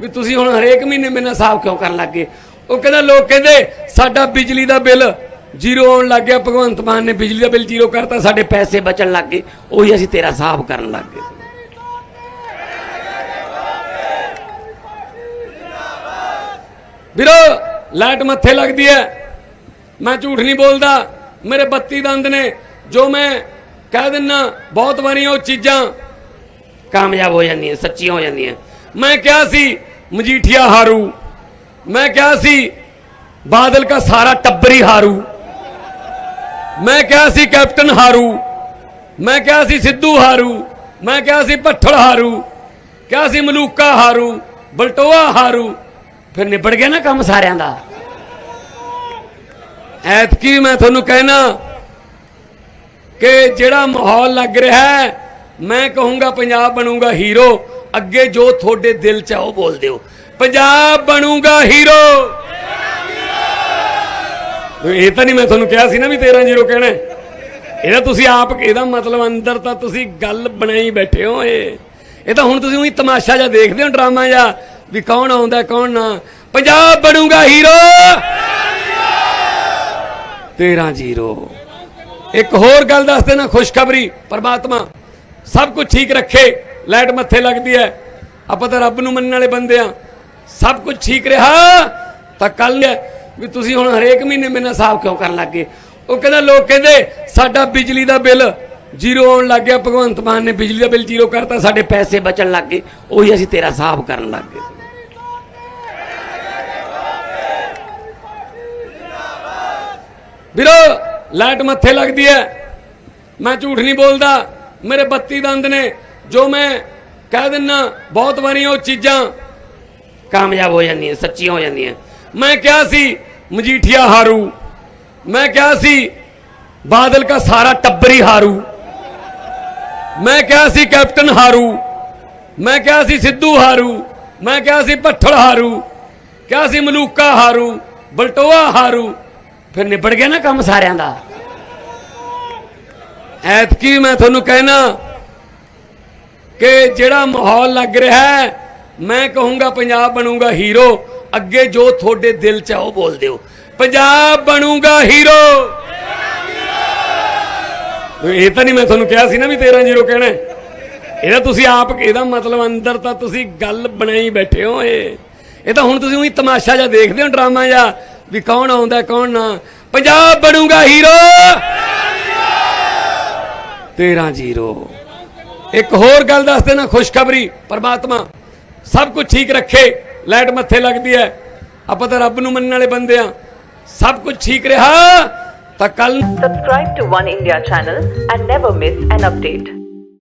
ਵੀ ਤੁਸੀਂ ਹੁਣ ਹਰੇਕ ਮਹੀਨੇ ਮੇਰੇ ਨਾਲ ਹਿਸਾਬ ਕਿਉਂ ਕਰਨ ਲੱਗੇ ਉਹ ਕਹਿੰਦਾ, ਲੋਕ ਕਹਿੰਦੇ, ਸਾਡਾ ਬਿਜਲੀ ਦਾ ਬਿੱਲ ਜ਼ੀਰੋ ਆਉਣ ਲੱਗ ਗਿਆ, ਭਗਵੰਤ ਮਾਨ ਨੇ ਬਿਜਲੀ ਦਾ ਬਿੱਲ ਜ਼ੀਰੋ ਕਰਤਾ, ਸਾਡੇ ਪੈਸੇ ਬਚਣ ਲੱਗ ਗਏ, ਉਹੀ ਅਸੀਂ ਤੇਰਾ ਹਿਸਾਬ ਕਰਨ ਲੱਗ ਗਏ। ਵੀਰੋ, ਲਾਈਟ ਮੱਥੇ ਲੱਗਦੀ ਹੈ। ਮੈਂ ਝੂਠ ਨਹੀਂ ਬੋਲਦਾ, ਮੇਰੇ 32 ਦੰਦ ਨੇ, ਜੋ ਮੈਂ ਕਹਿ ਦਿੰਨਾ, ਬਹੁਤ ਵਾਰੀ ਉਹ ਚੀਜ਼ਾਂ ਕਾਮਯਾਬ ਹੋ ਜਾਂਦੀਆਂ, ਸੱਚੀਆਂ ਹੋ ਜਾਂਦੀਆਂ। ਮੈਂ ਕਿਹਾ ਸੀ ਮਜੀਠੀਆ ਹਾਰੂ। ਮੈਂ ਕਿਹਾ ਸੀ, ਬਾਦਲ ਦਾ ਸਾਰਾ ਟੱਬਰ ਹੀ ਹਾਰੂ। ਮੈਂ ਕਿਹਾ ਸੀ, ਕੈਪਟਨ ਹਾਰੂ। ਮੈਂ ਕਿਹਾ ਸੀ, ਸਿੱਧੂ ਹਾਰੂ। ਮੈਂ ਕਿਹਾ ਸੀ, ਭੱਠਲ ਹਾਰੂ। ਕਿਹਾ ਸੀ, ਮਲੂਕਾ ਹਾਰੂ। ਬਲਟੋਆ ਹਾਰੂ। ਫਿਰ ਨਿਬੜ ਗਿਆ ਨਾ ਕੰਮ ਸਾਰਿਆਂ ਦਾ। ਐਤਕੀ ਮੈਂ ਤੁਹਾਨੂੰ ਕਹਿਣਾ ਕਿ ਜਿਹੜਾ ਮਾਹੌਲ ਲੱਗ ਰਿਹਾ ਹੈ, ਮੈਂ ਕਹੂੰਗਾ ਪੰਜਾਬ ਬਣੂਗਾ ਹੀਰੋ। ਅੱਗੇ ਜੋ ਤੁਹਾਡੇ ਦਿਲ ਚ ਆ, ਉਹ ਬੋਲ ਦਿਓ। ਪੰਜਾਬ ਬਣੂਗਾ ਹੀਰੋ। ਇਹ ਤਾਂ ਨਹੀਂ ਮੈਂ ਤੁਹਾਨੂੰ ਕਿਹਾ ਸੀ ਨਾ ਵੀ 13 ਜ਼ੀਰੋ ਕਹਿਣਾ ਇਹਦਾ ਤੁਸੀਂ ਆਪ, ਇਹਦਾ ਮਤਲਬ ਅੰਦਰ ਤਾਂ ਤੁਸੀਂ ਗੱਲ ਬਣਾਈ ਬੈਠੇ ਹੋ ਇਹ। ਇਹ ਤਾਂ ਹੁਣ ਤੁਸੀਂ ਉਹੀ ਤਮਾਸ਼ਾ ਜਿਹਾ ਦੇਖਦੇ ਹੋ, ਡਰਾਮਾ ਜਿਹਾ, ਵੀ ਕੌਣ ਆਉਂਦਾ, ਕੌਣ ਨਾ। ਪੰਜਾਬ ਬਣੂਗਾ ਹੀਰੋ। 13 ਜ਼ੀਰੋ। ਇੱਕ ਹੋਰ ਗੱਲ ਦੱਸ ਦੇਣਾ, ਖੁਸ਼ਖਬਰੀ, ਪਰਮਾਤਮਾ ਸਭ ਕੁਝ ਠੀਕ ਰੱਖੇ। ਲਾਈਟ ਮੱਥੇ ਲੱਗਦੀ ਹੈ। ਆਪਾਂ ਤਾਂ ਰੱਬ ਨੂੰ ਮੰਨਣ ਵਾਲੇ ਬੰਦੇ ਆ ਸਭ ਕੁਝ ਠੀਕ ਰਿਹਾ। ਤਾਂ ਕੱਲ ਵੀ ਤੁਸੀਂ ਹੁਣ ਹਰੇਕ ਮਹੀਨੇ ਮੇਰੇ ਨਾਲ ਹਿਸਾਬ ਕਿਉਂ ਕਰਨ ਲੱਗੇ ਉਹ ਕਹਿੰਦਾ, ਲੋਕ ਕਹਿੰਦੇ, ਸਾਡਾ ਬਿਜਲੀ ਦਾ ਬਿੱਲ ਜ਼ੀਰੋ ਆਉਣ ਲੱਗ ਗਿਆ। ਭਗਵੰਤ ਮਾਨ ਨੇ ਬਿਜਲੀ ਦਾ ਬਿੱਲ ਜ਼ੀਰੋ ਕਰਤਾ, ਸਾਡੇ ਪੈਸੇ ਬਚਣ ਲੱਗ ਗਏ। ਉਹੀ ਅਸੀਂ ਤੇਰਾ ਹਿਸਾਬ ਕਰਨ ਲੱਗ ਗਏ। ਵੀਰੋ, ਲਾਈਟ ਮੱਥੇ ਲੱਗਦੀ ਹੈ। ਮੈਂ ਝੂਠ ਨਹੀਂ ਬੋਲਦਾ। ਮੇਰੇ 32 ਦੰਦ ਨੇ। ਜੋ ਮੈਂ ਕਹਿ ਦਿੰਨਾ, ਬਹੁਤ ਵਾਰੀ ਉਹ ਚੀਜ਼ਾਂ ਕਾਮਯਾਬ ਹੋ ਜਾਂਦੀਆਂ, ਸੱਚੀਆਂ ਹੋ ਜਾਂਦੀਆਂ। ਮੈਂ ਕਿਹਾ ਸੀ, ਮਜੀਠੀਆ ਹਾਰੂ। ਮੈਂ ਕਿਹਾ ਸੀ, ਬਾਦਲ ਦਾ ਸਾਰਾ ਟੱਬਰ ਹੀ ਹਾਰੂ। ਮੈਂ ਕਿਹਾ ਸੀ, ਕੈਪਟਨ ਹਾਰੂ। ਮੈਂ ਕਿਹਾ ਸੀ, ਸਿੱਧੂ ਹਾਰੂ। ਮੈਂ ਕਿਹਾ ਸੀ, ਭੱਠਲ ਹਾਰੂ। ਕਿਹਾ ਸੀ, ਮਲੂਕਾ ਹਾਰੂ। ਬਲਟੋਆ ਹਾਰੂ। ਫਿਰ ਨਿਬੜ ਗਿਆ ਨਾ ਕੰਮ ਸਾਰਿਆਂ ਦਾ? ਐਤਕੀ ਮੈਂ ਤੁਹਾਨੂੰ ਕਹਿਣਾ ਕਿ ਜਿਹੜਾ ਮਾਹੌਲ ਲੱਗ ਰਿਹਾ ਹੈ, ਮੈਂ ਕਹੂੰਗਾ ਪੰਜਾਬ ਬਣੂਗਾ ਹੀਰੋ। ਅੱਗੇ ਜੋ ਤੁਹਾਡੇ ਦਿਲ ਚ ਆ, ਉਹ ਬੋਲ ਦਿਓ। ਪੰਜਾਬ ਬਣੂਗਾ ਹੀਰੋ। ਇਹ ਤਾਂ ਨਹੀਂ ਮੈਂ ਤੁਹਾਨੂੰ ਕਿਹਾ ਸੀ ਨਾ ਵੀ 13 ਜ਼ੀਰੋ ਕਹਿਣਾ ਇਹਦਾ ਤੁਸੀਂ ਆਪ, ਇਹਦਾ ਮਤਲਬ ਅੰਦਰ ਤਾਂ ਤੁਸੀਂ ਗੱਲ ਬਣਾਈ ਬੈਠੇ ਹੋ ਇਹ। ਇਹ ਤਾਂ ਹੁਣ ਤੁਸੀਂ ਉਹੀ ਤਮਾਸ਼ਾ ਜਿਹਾ ਦੇਖਦੇ ਹੋ, ਡਰਾਮਾ ਜਿਹਾ, ਵੀ ਕੌਣ ਆਉਂਦਾ, ਕੌਣ ਨਾ। ਪੰਜਾਬ ਬਣੂਗਾ ਹੀਰੋ। 13 ਜ਼ੀਰੋ। ਇੱਕ ਹੋਰ ਗੱਲ ਦੱਸ ਦੇਣਾ, ਖੁਸ਼ਖਬਰੀ, ਪਰਮਾਤਮਾ, ਸਭ ਕੁਝ ਠੀਕ ਰੱਖੇ, ਲਾਈਟ ਮੱਥੇ ਲੱਗਦੀ ਹੈ, ਆਪਾਂ ਤਾਂ ਰੱਬ ਨੂੰ ਮੰਨਣ ਵਾਲੇ ਬੰਦੇ ਆ ਸਭ ਕੁਝ ਠੀਕ ਰਿਹਾ, ਤਾਂ ਕੱਲ Subscribe to One India channel and never miss an update.